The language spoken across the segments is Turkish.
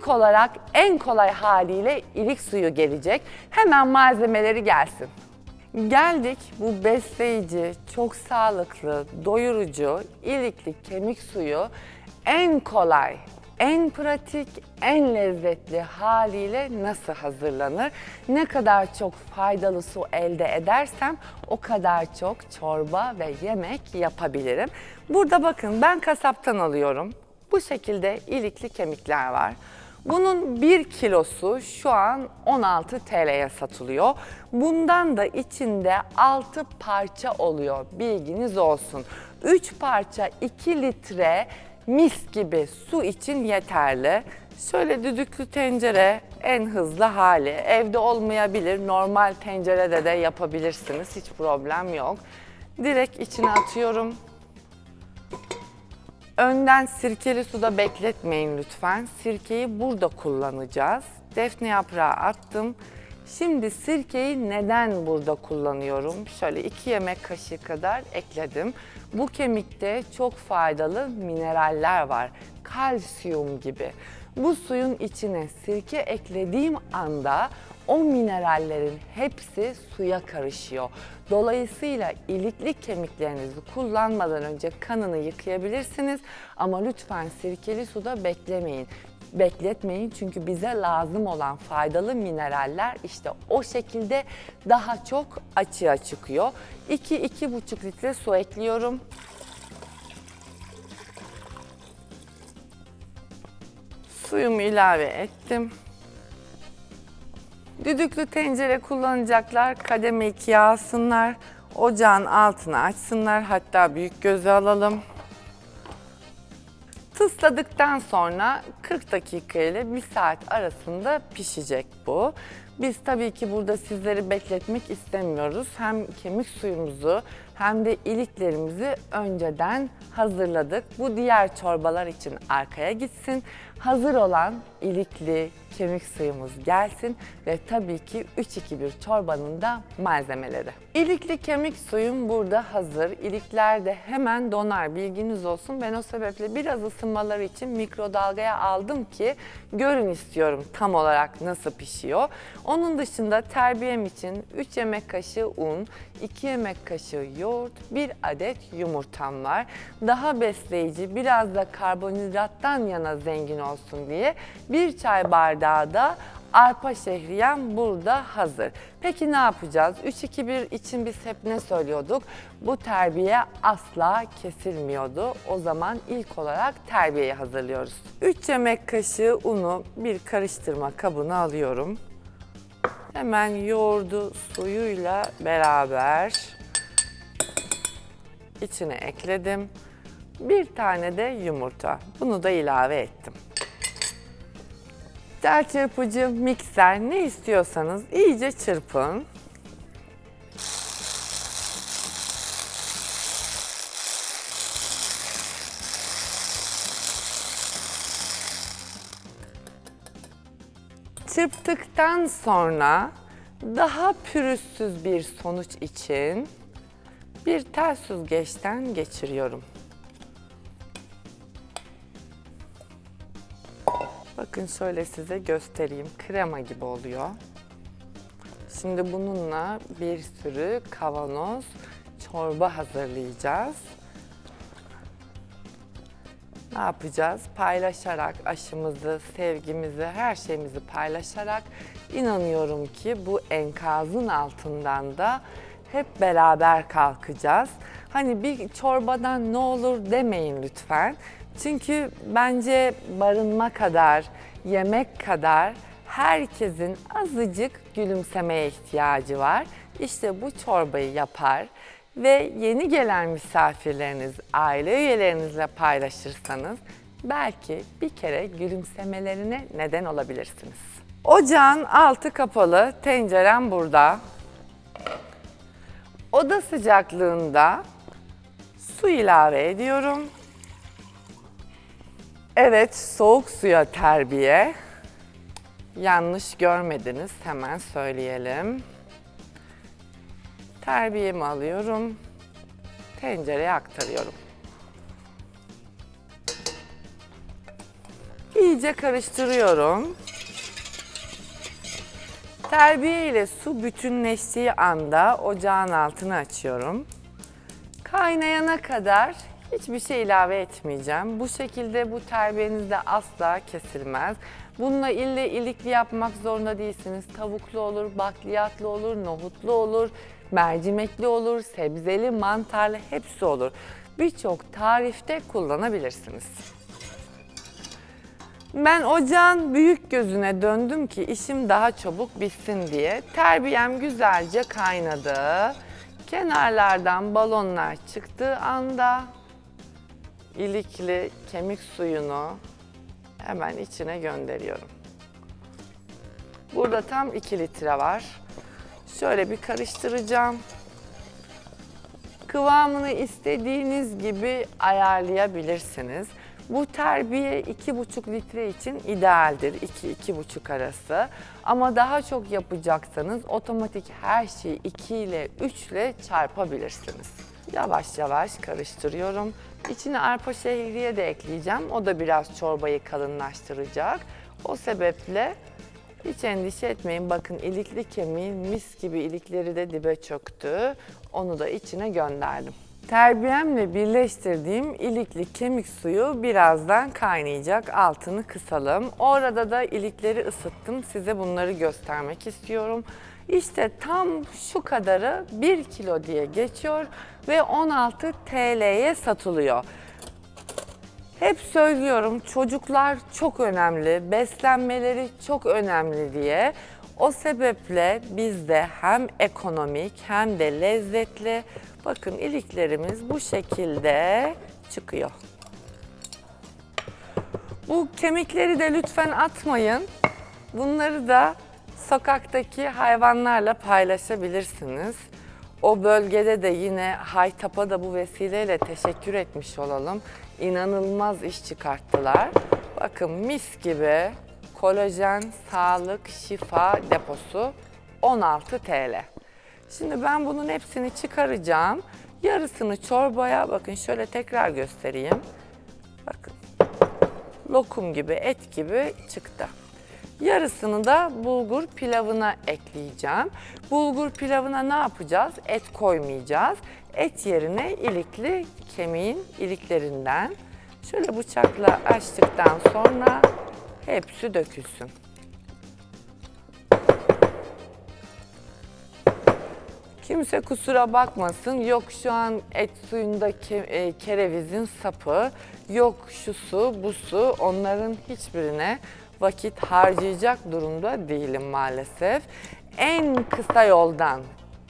İlk olarak en kolay haliyle ilik suyu gelecek. Hemen malzemeleri gelsin. Geldik bu besleyici, çok sağlıklı, doyurucu, ilikli kemik suyu en kolay, en pratik, en lezzetli haliyle nasıl hazırlanır? Ne kadar çok faydalı su elde edersem o kadar çok çorba ve yemek yapabilirim. Burada bakın ben kasaptan alıyorum. Bu şekilde ilikli kemikler var. Bunun 1 kilosu şu an 16 TL'ye satılıyor. Bundan da içinde 6 parça oluyor. Bilginiz olsun. 3 parça 2 litre mis gibi su için yeterli. Şöyle düdüklü tencere en hızlı hali. Evde olmayabilir. Normal tencerede de yapabilirsiniz. Hiç problem yok. Direkt içine atıyorum. Önden sirkeli suda bekletmeyin lütfen. Sirkeyi burada kullanacağız. Defne yaprağı attım. Şimdi sirkeyi neden burada kullanıyorum? Şöyle 2 yemek kaşığı kadar ekledim. Bu kemikte çok faydalı mineraller var. Kalsiyum gibi. Bu suyun içine sirke eklediğim anda o minerallerin hepsi suya karışıyor. Dolayısıyla ilikli kemiklerinizi kullanmadan önce kanını yıkayabilirsiniz ama lütfen sirkeli suda beklemeyin. Bekletmeyin çünkü bize lazım olan faydalı mineraller işte o şekilde daha çok açığa çıkıyor. 2-2,5 litre su ekliyorum. Suyumu ilave ettim. Düdüklü tencere kullanacaklar. Kademe ikiye alsınlar. Ocağın altını açsınlar. Hatta büyük gözü alalım. Tısladıktan sonra 40 dakika ile 1 saat arasında pişecek bu. Biz tabii ki burada sizleri bekletmek istemiyoruz. Hem kemik suyumuzu hem de iliklerimizi önceden hazırladık. Bu diğer çorbalar için arkaya gitsin. Hazır olan ilikli kemik suyumuz gelsin ve tabii ki 3-2-1 çorbanın da malzemeleri. İlikli kemik suyum burada hazır. İlikler de hemen donar bilginiz olsun. Ben o sebeple biraz ısınmaları için mikrodalgaya aldım ki görün istiyorum tam olarak nasıl pişiyor. Onun dışında terbiyem için 3 yemek kaşığı un, 2 yemek kaşığı yoğurt, 1 adet yumurtam var. Daha besleyici, biraz da karbonhidrattan yana zengin olsun diye bir çay bardağı da arpa şehriyem burada hazır. Peki ne yapacağız? 3-2-1 için biz hep ne söylüyorduk? Bu terbiye asla kesilmiyordu. O zaman ilk olarak terbiyeyi hazırlıyoruz. 3 yemek kaşığı unu bir karıştırma kabına alıyorum. Hemen yoğurdu suyuyla beraber içine ekledim. Bir tane de yumurta. Bunu da ilave ettim. Tel çırpıcı, mikser ne istiyorsanız iyice çırpın. Çırptıktan sonra daha pürüzsüz bir sonuç için bir tel süzgeçten geçiriyorum. Bakın şöyle size göstereyim. Krema gibi oluyor. Şimdi bununla bir sürü kavanoz çorba hazırlayacağız. Ne yapacağız? Paylaşarak aşımızı, sevgimizi, her şeyimizi paylaşarak inanıyorum ki bu enkazın altından da hep beraber kalkacağız. Hani bir çorbadan ne olur demeyin lütfen. Çünkü bence barınma kadar, yemek kadar herkesin azıcık gülümsemeye ihtiyacı var. İşte bu çorbayı yapar ve yeni gelen misafirleriniz, aile üyelerinizle paylaşırsanız belki bir kere gülümsemelerine neden olabilirsiniz. Ocağın altı kapalı, tencerem burada. Oda sıcaklığında su ilave ediyorum. Evet, soğuk suya terbiye. Yanlış görmediniz, hemen söyleyelim. Terbiyemi alıyorum. Tencereye aktarıyorum. İyice karıştırıyorum. Terbiye ile su bütünleştiği anda ocağın altını açıyorum. Kaynayana kadar hiçbir şey ilave etmeyeceğim. Bu şekilde bu terbiyeniz de asla kesilmez. Bununla ille ilikli yapmak zorunda değilsiniz. Tavuklu olur, bakliyatlı olur, nohutlu olur, mercimekli olur, sebzeli, mantarlı hepsi olur. Birçok tarifte kullanabilirsiniz. Ben ocağın büyük gözüne döndüm ki işim daha çabuk bitsin diye. Terbiyem güzelce kaynadı. Kenarlardan balonlar çıktığı anda ilikli kemik suyunu hemen içine gönderiyorum. Burada tam 2 litre var. Şöyle bir karıştıracağım. Kıvamını istediğiniz gibi ayarlayabilirsiniz. Bu terbiye 2,5 litre için idealdir. 2-2,5 arası. Ama daha çok yapacaksanız otomatik her şeyi 2 ile 3 ile çarpabilirsiniz. Yavaş yavaş karıştırıyorum. İçine arpa şehriye de ekleyeceğim. O da biraz çorbayı kalınlaştıracak. O sebeple hiç endişe etmeyin. Bakın ilikli kemiğin mis gibi ilikleri de dibe çöktü. Onu da içine gönderdim. Terbiyemle birleştirdiğim ilikli kemik suyu birazdan kaynayacak. Altını kısalım. O arada da ilikleri ısıttım. Size bunları göstermek istiyorum. İşte tam şu kadarı 1 kilo diye geçiyor ve 16 TL'ye satılıyor. Hep söylüyorum çocuklar çok önemli, beslenmeleri çok önemli diye. O sebeple bizde hem ekonomik hem de lezzetli bakın iliklerimiz bu şekilde çıkıyor. Bu kemikleri de lütfen atmayın. Bunları da sokaktaki hayvanlarla paylaşabilirsiniz. O bölgede de yine Haytap'a da bu vesileyle teşekkür etmiş olalım. İnanılmaz iş çıkarttılar. Bakın mis gibi kolajen, sağlık, şifa deposu 16 TL. Şimdi ben bunun hepsini çıkaracağım. Yarısını çorbaya bakın şöyle tekrar göstereyim. Bakın lokum gibi, et gibi çıktı. Yarısını da bulgur pilavına ekleyeceğim. Bulgur pilavına ne yapacağız? Et koymayacağız. Et yerine ilikli kemiğin iliklerinden şöyle bıçakla açtıktan sonra hepsi dökülsün. Kimse kusura bakmasın. Yok şu an et suyunda e, kerevizin sapı, yok şu su, bu su. Onların hiçbirine vakit harcayacak durumda değilim maalesef. En kısa yoldan,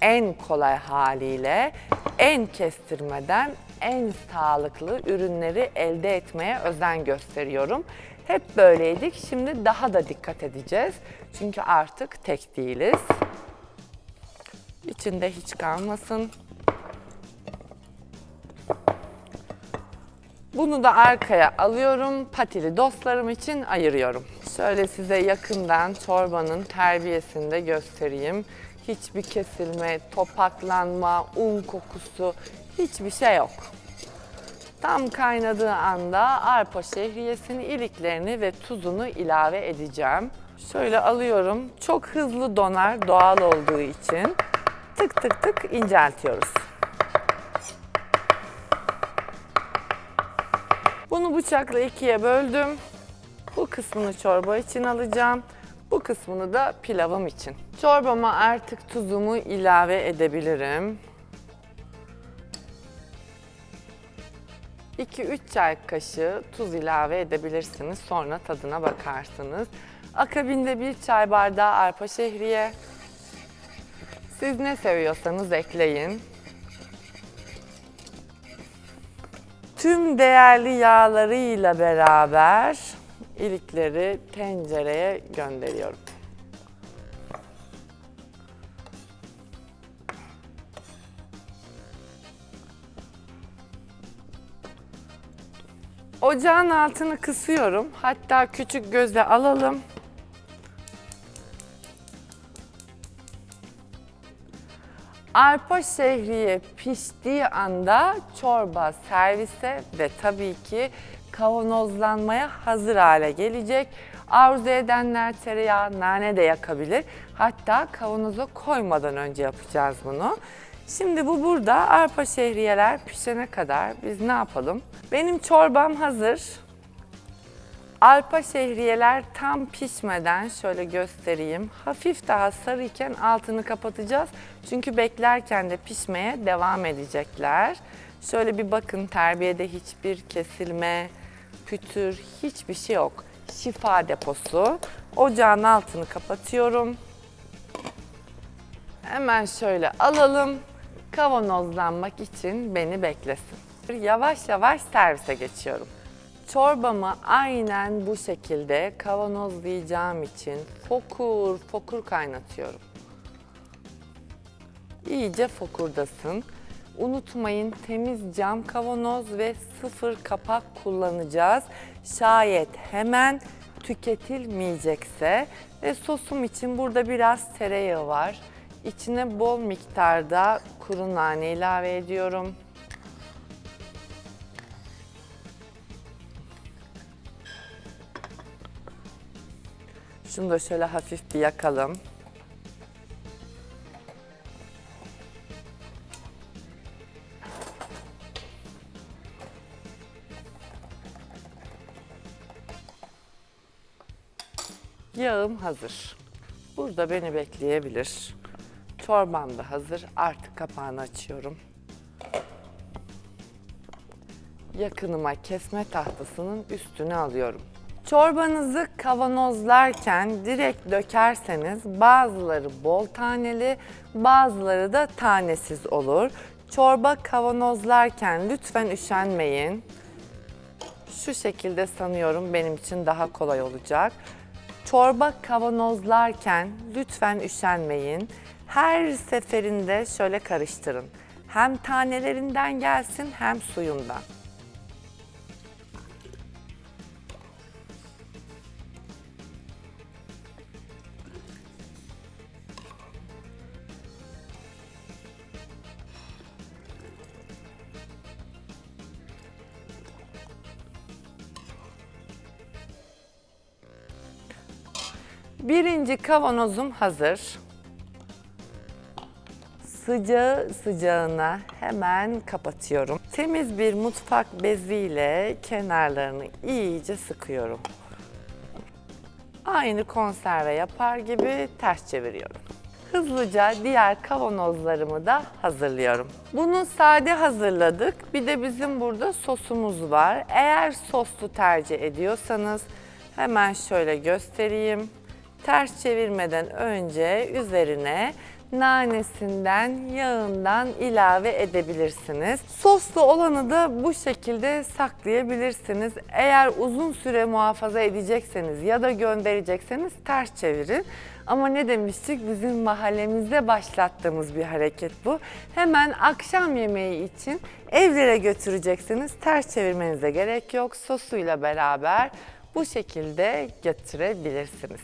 en kolay haliyle, en kestirmeden en sağlıklı ürünleri elde etmeye özen gösteriyorum. Hep böyleydik. Şimdi daha da dikkat edeceğiz. Çünkü artık tek değiliz. İçinde hiç kalmasın. Bunu da arkaya alıyorum. Patili dostlarım için ayırıyorum. Şöyle size yakından çorbanın terbiyesini de göstereyim. Hiçbir kesilme, topaklanma, un kokusu hiçbir şey yok. Tam kaynadığı anda arpa şehriyesini, iliklerini ve tuzunu ilave edeceğim. Şöyle alıyorum. Çok hızlı donar doğal olduğu için. Tık tık tık inceltiyoruz. Bunu bıçakla ikiye böldüm. Bu kısmını çorba için alacağım. Bu kısmını da pilavım için. Çorbama artık tuzumu ilave edebilirim. 2-3 çay kaşığı tuz ilave edebilirsiniz. Sonra tadına bakarsınız. Akabinde bir çay bardağı arpa şehriye. Siz ne seviyorsanız ekleyin. Tüm değerli yağlarıyla beraber ilikleri tencereye gönderiyorum. Ocağın altını kısıyorum. Hatta küçük gözle alalım. Arpa şehriye piştiği anda çorba servise ve tabii ki kavanozlanmaya hazır hale gelecek. Arzu edenler tereyağı, nane de yakabilir. Hatta kavanoza koymadan önce yapacağız bunu. Şimdi bu burada arpa şehriyeler pişene kadar biz ne yapalım? Benim çorbam hazır. Arpa şehriyeler tam pişmeden şöyle göstereyim. Hafif daha sarıyken altını kapatacağız. Çünkü beklerken de pişmeye devam edecekler. Şöyle bir bakın terbiyede hiçbir kesilme, pütür hiçbir şey yok. Şifa deposu. Ocağın altını kapatıyorum. Hemen şöyle alalım. Kavanozlanmak için beni beklesin. Yavaş yavaş servise geçiyorum. Çorbamı aynen bu şekilde kavanozlayacağım için fokur fokur kaynatıyorum. İyice fokurdasın. Unutmayın temiz cam kavanoz ve sıfır kapak kullanacağız. Şayet hemen tüketilmeyecekse ve sosum için burada biraz tereyağı var. İçine bol miktarda kuru nane ilave ediyorum. Şunu da şöyle hafif bir yakalım. Yağım hazır. Burada beni bekleyebilir. Çorbam da hazır. Artık kapağını açıyorum. Yakınıma kesme tahtasının üstüne alıyorum. Çorbanızı kavanozlarken direkt dökerseniz bazıları bol taneli, bazıları da tanesiz olur. Çorba kavanozlarken lütfen üşenmeyin. Şu şekilde sanıyorum benim için daha kolay olacak. Çorba kavanozlarken lütfen üşenmeyin. Her seferinde şöyle karıştırın. Hem tanelerinden gelsin hem suyundan. Birinci kavanozum hazır. Sıcağı sıcağına hemen kapatıyorum. Temiz bir mutfak beziyle kenarlarını iyice sıkıyorum. Aynı konserve yapar gibi ters çeviriyorum. Hızlıca diğer kavanozlarımı da hazırlıyorum. Bunu sade hazırladık. Bir de bizim burada sosumuz var. Eğer soslu tercih ediyorsanız hemen şöyle göstereyim. Ters çevirmeden önce üzerine nanesinden, yağından ilave edebilirsiniz. Soslu olanı da bu şekilde saklayabilirsiniz. Eğer uzun süre muhafaza edecekseniz ya da gönderecekseniz ters çevirin. Ama ne demiştik? Bizim mahallemizde başlattığımız bir hareket bu. Hemen akşam yemeği için evlere götüreceksiniz. Ters çevirmenize gerek yok. Sosuyla beraber bu şekilde götürebilirsiniz.